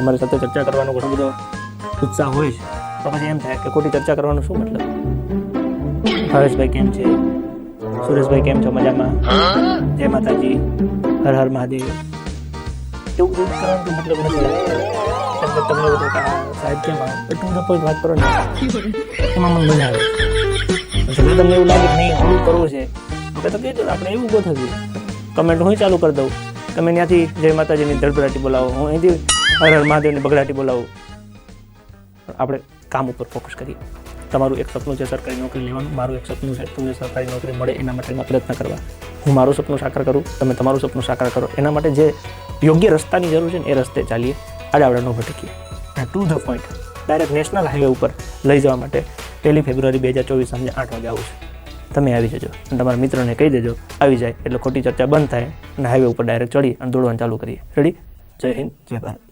તમારી સાથે ચર્ચા કરવાનો ઘણો બધો ઉત્સાહ હોય છે. તો પછી એમ થાય કે ખોટી ચર્ચા કરવાનો શું મતલબ? હરેશભાઈ કેમ છે? સુરેશભાઈ કેમ છો મજામાં? જય માતાજી. હર હર મહાદેવ. એવું બધું કરવાનું મતલબ નથી. તમને બધું સાહેબ કેમ આવે? એટલું બધું કોઈ વાત કરો ને એમાં મને મજા આવે. જો તમને એવું લાગે નહીં આવું કરવું છે? આપણે તો કહેજો, આપણે એવું ગોઠવીએ કમેન્ટ હું ચાલુ કરી દઉં. તમે ત્યાંથી જય માતાજીની ધડબડાટી બોલાવો. હું અહીંથી હર હર મહાદેવની બગડાટી બોલાવું. આપણે કામ ઉપર ફોકસ કરીએ. તમારું એક સપનું છે સરકારી નોકરી લેવાનું, મારું એક સપનું છે તમને સરકારી નોકરી મળે એના માટેના પ્રયત્ન કરવા. હું મારું સપનું સાકાર કરું, તમે તમારું સપનું સાકાર કરો. એના માટે જે યોગ્ય રસ્તાની જરૂર છે ને એ રસ્તે ચાલીએ. આડાવડા ન ભટકીએ to the point direct national highway ઉપર લઈ જવા માટે પહેલી ફેબ્રુઆરી બે હજાર ચોવીસ સાંજે આઠ વાગે આવું છે. તમે આવી જજો અને તમારા મિત્રોને કહી દેજો, આવી જાય એટલે ખોટી ચર્ચા બંધ થાય અને હાઈવે ઉપર ડાયરેક્ટ ચડી અને દોડવાનું ચાલુ કરીએ. રેડી જય હિન્દ, જય ભારત.